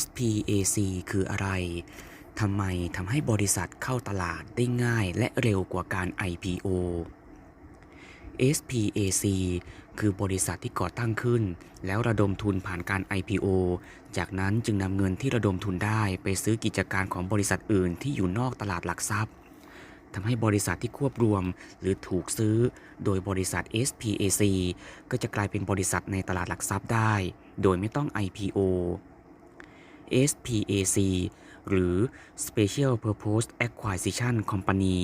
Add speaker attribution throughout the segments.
Speaker 1: SPAC คืออะไร ทำไมทำให้บริษัทเข้าตลาดได้ง่ายและเร็วกว่าการ IPO SPAC คือบริษัทที่ก่อตั้งขึ้น แล้วระดมทุนผ่านการ IPO จากนั้นจึงนำเงินที่ระดมทุนได้ไปซื้อกิจการของบริษัทอื่นที่อยู่นอกตลาดหลักทรัพย์ทำให้บริษัทที่ควบรวมหรือถูกซื้อ โดยบริษัท SPAC ก็จะกลายเป็นบริษัทในตลาดหลักทรัพย์ได้ โดยไม่ต้อง IPO SPAC หรือ Special Purpose Acquisition Company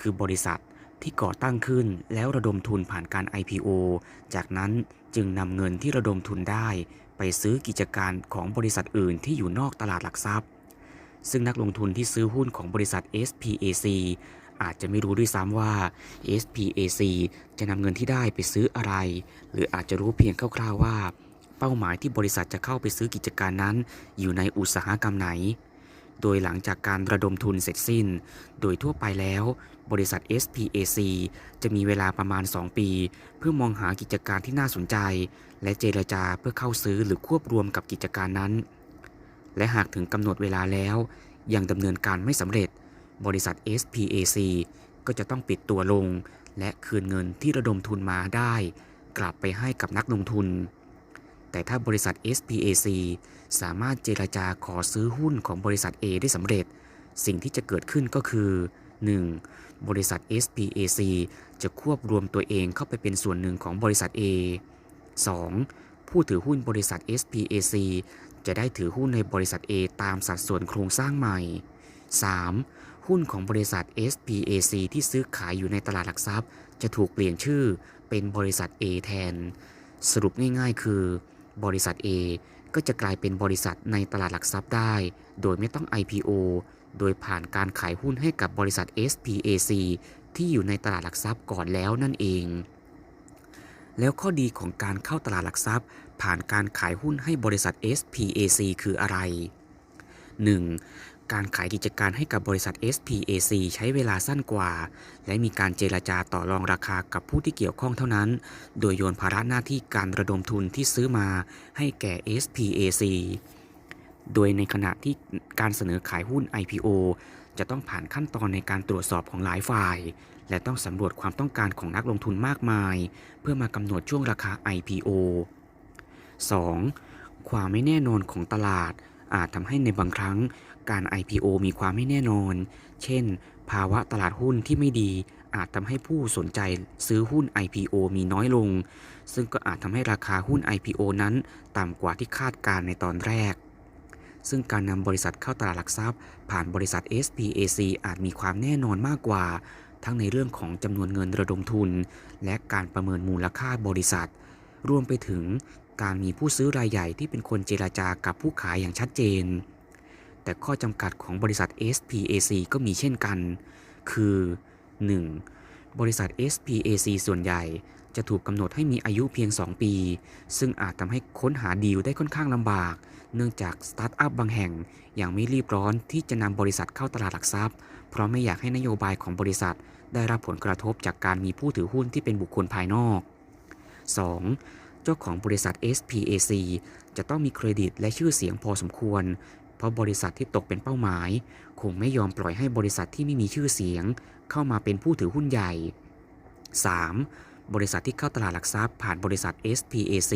Speaker 1: คือบริษัทที่ก่อตั้งขึ้นแล้วระดมทุนผ่านการ IPO จากนั้นจึงนำเงินที่ระดมทุนได้ ไปซื้อกิจการของบริษัทอื่นที่อยู่นอกตลาดหลักทรัพย์ ซึ่งนักลงทุนที่ซื้อหุ้นของบริษัท SPAC อาจจะไม่รู้ด้วยซ้ำว่า SPAC จะนำเงินที่ได้ไปซื้ออะไร หรืออาจจะรู้เพียงคร่าวๆว่า เป้าหมายที่บริษัทจะเข้าไปซื้อกิจการนั้น อยู่ในอุตสาหกรรมไหน โดยหลังจากการระดมทุนเสร็จสิ้น โดยทั่วไปแล้ว บริษัท SPAC จะมีเวลาประมาณ 2 ปี เพื่อมองหากิจการที่น่าสนใจ และเจรจาเพื่อเข้าซื้อหรือควบรวมกับกิจการนั้น และหากถึงกำหนดเวลาแล้วยังดำเนินการไม่สำเร็จ บริษัท SPAC ก็จะต้องปิดตัวลง และคืนเงินที่ระดมทุนมาได้ กลับไปให้กับนักลงทุน แต่ถ้าบริษัท SPAC สามารถเจรจาขอซื้อหุ้นของบริษัท A ได้สำเร็จ สิ่งที่จะเกิดขึ้นก็คือ 1. บริษัท SPAC จะควบรวมตัวเองเข้าไปเป็นส่วนหนึ่งของบริษัท A 2. ผู้ถือหุ้นบริษัท SPAC จะได้ถือหุ้นในบริษัท A ตามสัดส่วนโครงสร้างใหม่ 3. หุ้นของบริษัท SPAC ที่ซื้อขายอยู่ในตลาดหลักทรัพย์ จะถูกเปลี่ยนชื่อเป็นบริษัท A แทน สรุปง่ายๆ คือ บริษัท A ก็จะกลายเป็นบริษัทในตลาดหลักทรัพย์ได้ โดยไม่ต้อง IPO โดยผ่านการขายหุ้นให้กับบริษัท SPAC ที่อยู่ในตลาดหลักทรัพย์ก่อนแล้วนั่นเอง แล้วข้อดีของการเข้าตลาดหลักทรัพย์ ผ่านการขายหุ้นให้บริษัท SPAC คืออะไร 1. การขายกิจการให้กับบริษัท SPAC ใช้เวลาสั้นกว่า และมีการเจรจาต่อรองราคากับผู้ที่เกี่ยวข้องเท่านั้น โดยโยนภาระหน้าที่การระดมทุนที่ซื้อมาให้แก่ SPAC โดยในขณะที่การเสนอขายหุ้น IPO จะต้องผ่านขั้นตอนในการตรวจสอบของหลายฝ่าย และต้องสำรวจความต้องการของนักลงทุนมากมาย เพื่อมากำหนดช่วงราคา IPO 2. ความไม่แน่นอนของตลาด อาจทำให้ในบางครั้งการ IPO มีความไม่แน่นอน เช่น ภาวะตลาดหุ้นที่ไม่ดี อาจทำให้ผู้สนใจซื้อหุ้น IPO มีน้อยลง ซึ่งก็อาจทำให้ราคาหุ้น IPO นั้นต่ำกว่าที่คาดการในตอนแรก ซึ่งการนำบริษัทเข้าตลาดหลักทรัพย์ ผ่านบริษัท SPAC อาจมีความแน่นอนมากกว่า ทั้งในเรื่องของจำนวนเงินระดมทุน และการประเมินมูลค่าบริษัท รวมไปถึง การมีผู้ซื้อรายใหญ่ที่เป็นคนเจราจากับผู้ขายอย่างชัดเจน แต่ข้อจำกัดของบริษัท SPAC ก็มีเช่นกัน คือ 1. บริษัท SPAC ส่วนใหญ่จะถูกกำหนดให้มีอายุเพียง 2 ปี ซึ่งอาจทำให้ค้นหาดีลได้ค่อนข้างลำบาก เนื่องจากสตาร์ทอัพบางแห่งยังไม่รีบร้อนที่จะนำบริษัทเข้าตลาดหลักทรัพย์ เพราะไม่อยากให้นโยบายของบริษัท ได้รับผลกระทบจากการมีผู้ถือหุ้นที่เป็นบุคคลภายนอก 2. เจ้าของบริษัท SPAC จะต้องมีเครดิตและชื่อเสียงพอสมควร เพราะบริษัทที่ตกเป็นเป้าหมาย คงไม่ยอมปล่อยให้บริษัทที่ไม่มีชื่อเสียง เข้ามาเป็นผู้ถือหุ้นใหญ่ 3. บริษัทที่เข้าตลาดหลักทรัพย์ผ่านบริษัท SPAC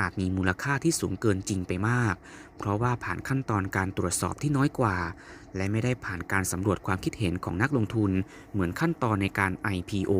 Speaker 1: อาจมีมูลค่าที่สูงเกินจริงไปมาก เพราะว่าผ่านขั้นตอนการตรวจสอบที่น้อยกว่า และไม่ได้ผ่านการสำรวจความคิดเห็นของนักลงทุน เหมือนขั้นตอนในการ IPO